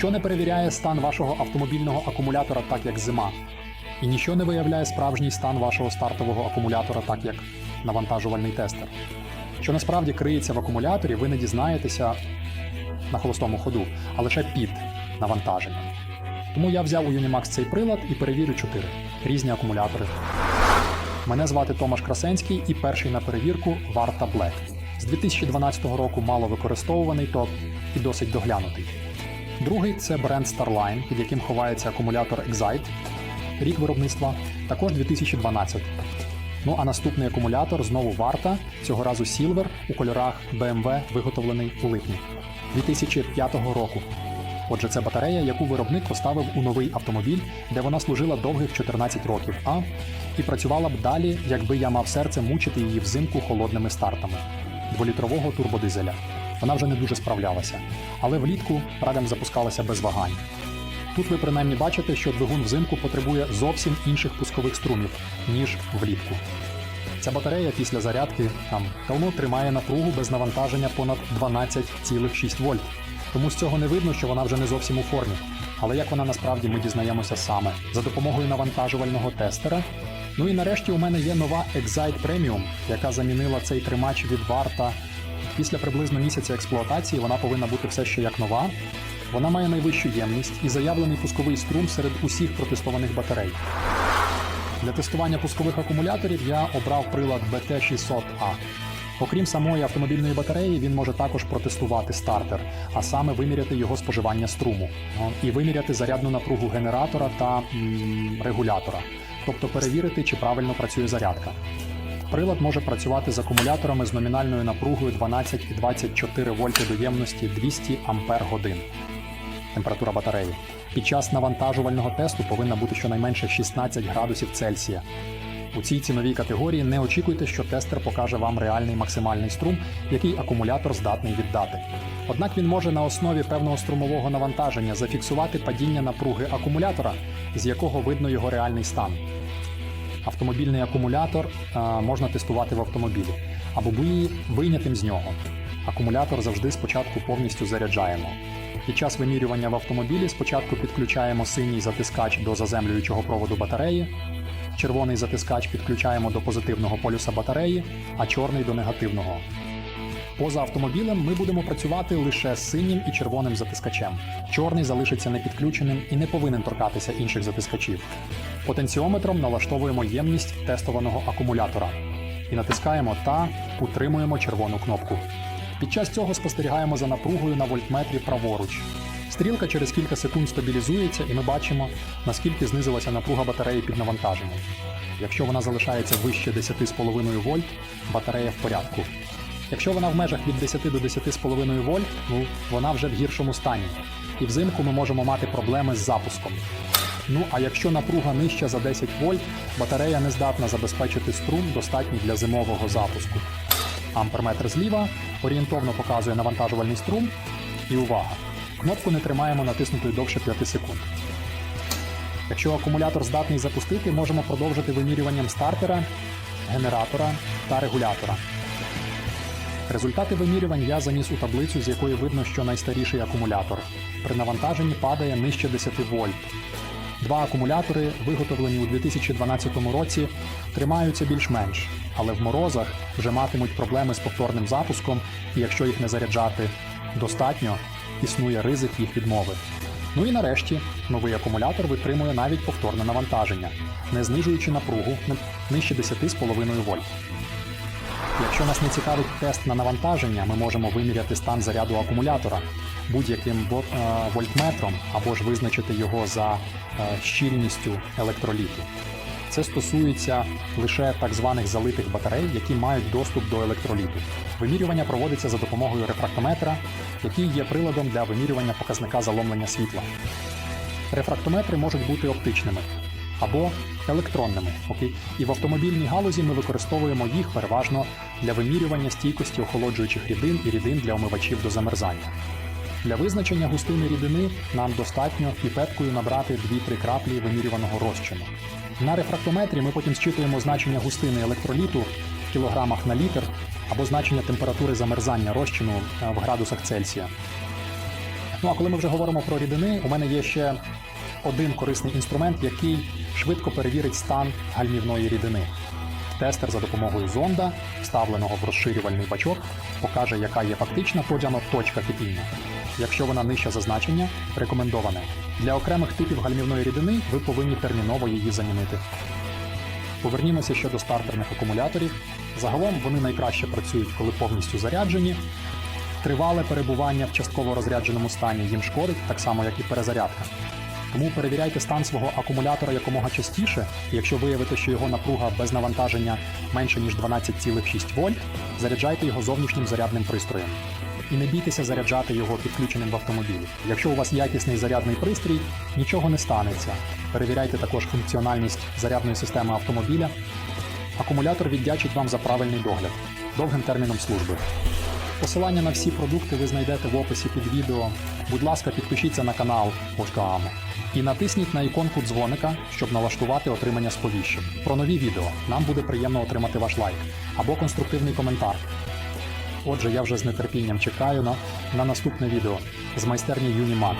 Ніщо не перевіряє стан вашого автомобільного акумулятора так, як зима. І ніщо не виявляє справжній стан вашого стартового акумулятора так, як навантажувальний тестер. Що насправді криється в акумуляторі, ви не дізнаєтеся на холостому ходу, а лише під навантаженням. Тому я взяв у Unimax цей прилад і перевірю чотири різні акумулятори. Мене звати Томаш Красенський і перший на перевірку Варта Black. З 2012 року мало використовуваний топ і досить доглянутий. Другий це бренд Starline, під яким ховається акумулятор Excite. Рік виробництва також 2012. Ну а наступний акумулятор знову варта, цього разу Silver у кольорах BMW, виготовлений у липні 2005 року. Отже, це батарея, яку виробник поставив у новий автомобіль, де вона служила довгих 14 років, а і працювала б далі, якби я мав серце мучити її взимку холодними стартами дволітрового турбодизеля. Вона вже не дуже справлялася, але влітку радом запускалася без вагань. Тут ви принаймні бачите, що двигун взимку потребує зовсім інших пускових струмів, ніж влітку. Ця батарея після зарядки там давно тримає напругу без навантаження понад 12,6 вольт. Тому з цього не видно, що вона вже не зовсім у формі. Але як вона насправді ми дізнаємося саме за допомогою навантажувального тестера. Ну і нарешті у мене є нова Excite Premium, яка замінила цей тримач від варта. Після приблизно місяця експлуатації вона повинна бути все ще як нова. Вона має найвищу ємність і заявлений пусковий струм серед усіх протестованих батарей. Для тестування пускових акумуляторів я обрав прилад BT600A. Окрім самої автомобільної батареї, він може також протестувати стартер, а саме виміряти його споживання струму і виміряти зарядну напругу генератора та м, регулятора, тобто перевірити, чи правильно працює зарядка. Прилад може працювати з акумуляторами з номінальною напругою 12,24 вольти до ємності 200 ампер годин. Температура батареї. Під час навантажувального тесту повинна бути щонайменше 16 градусів Цельсія. У цій ціновій категорії не очікуйте, що тестер покаже вам реальний максимальний струм, який акумулятор здатний віддати. Однак він може на основі певного струмового навантаження зафіксувати падіння напруги акумулятора, з якого видно його реальний стан. Автомобільний акумулятор а, можна тестувати в автомобілі або буї вийнятим з нього. Акумулятор завжди спочатку повністю заряджаємо. Під час вимірювання в автомобілі спочатку підключаємо синій затискач до заземлюючого проводу батареї, червоний затискач підключаємо до позитивного полюса батареї, а чорний до негативного. Поза автомобілем ми будемо працювати лише з синім і червоним затискачем. Чорний залишиться непідключеним і не повинен торкатися інших затискачів. Потенціометром налаштовуємо ємність тестованого акумулятора і натискаємо та утримуємо червону кнопку. Під час цього спостерігаємо за напругою на вольтметрі праворуч. Стрілка через кілька секунд стабілізується, і ми бачимо, наскільки знизилася напруга батареї під навантаженням. Якщо вона залишається вище 10,5 вольт, батарея в порядку. Якщо вона в межах від 10 до 10,5 вольт, ну вона вже в гіршому стані. І взимку ми можемо мати проблеми з запуском. Ну а якщо напруга нижча за 10 вольт, батарея не здатна забезпечити струм, достатній для зимового запуску. Амперметр зліва орієнтовно показує навантажувальний струм. І увага! Кнопку не тримаємо натиснутою довше 5 секунд. Якщо акумулятор здатний запустити, можемо продовжити вимірюванням стартера, генератора та регулятора. Результати вимірювань я заніс у таблицю, з якої видно, що найстаріший акумулятор при навантаженні падає нижче 10 вольт. Два акумулятори, виготовлені у 2012 році, тримаються більш-менш, але в морозах вже матимуть проблеми з повторним запуском, і якщо їх не заряджати достатньо, існує ризик їх відмови. Ну і нарешті новий акумулятор витримує навіть повторне навантаження, не знижуючи напругу нижче 10,5 вольт. Якщо нас не цікавить тест на навантаження, ми можемо виміряти стан заряду акумулятора будь-яким е, вольтметром або ж визначити його за е, щільністю електроліту. Це стосується лише так званих залитих батарей, які мають доступ до електроліту. Вимірювання проводиться за допомогою рефрактометра, який є приладом для вимірювання показника заломлення світла. Рефрактометри можуть бути оптичними або електронними. Окей? І в автомобільній галузі ми використовуємо їх переважно для вимірювання стійкості охолоджуючих рідин і рідин для омивачів до замерзання. Для визначення густини рідини нам достатньо піпеткою набрати 2-3 краплі вимірюваного розчину. На рефрактометрі ми потім зчитуємо значення густини електроліту в кілограмах на літр або значення температури замерзання розчину е, в градусах Цельсія. Ну а коли ми вже говоримо про рідини, у мене є ще один корисний інструмент, який швидко перевірить стан гальмівної рідини. Тестер за допомогою зонда, вставленого в розширювальний бачок, покаже, яка є фактична подяна точка кипіння. Якщо вона нижча за значення, рекомендоване. Для окремих типів гальмівної рідини ви повинні терміново її замінити. Повернімося ще до стартерних акумуляторів. Загалом вони найкраще працюють, коли повністю заряджені. Тривале перебування в частково розрядженому стані їм шкодить, так само як і перезарядка. Тому перевіряйте стан свого акумулятора якомога частіше, якщо виявите, що його напруга без навантаження менше ніж 12,6 вольт, заряджайте його зовнішнім зарядним пристроєм. І не бійтеся заряджати його підключеним в автомобілі. Якщо у вас якісний зарядний пристрій, нічого не станеться. Перевіряйте також функціональність зарядної системи автомобіля. Акумулятор віддячить вам за правильний догляд довгим терміном служби. Посилання на всі продукти ви знайдете в описі під відео. Будь ласка, підпишіться на канал Ошкаамо. І натисніть на іконку дзвоника, щоб налаштувати отримання сповіщень. Про нові відео нам буде приємно отримати ваш лайк або конструктивний коментар. Отже, я вже з нетерпінням чекаю на, на наступне відео з майстерні Unimax.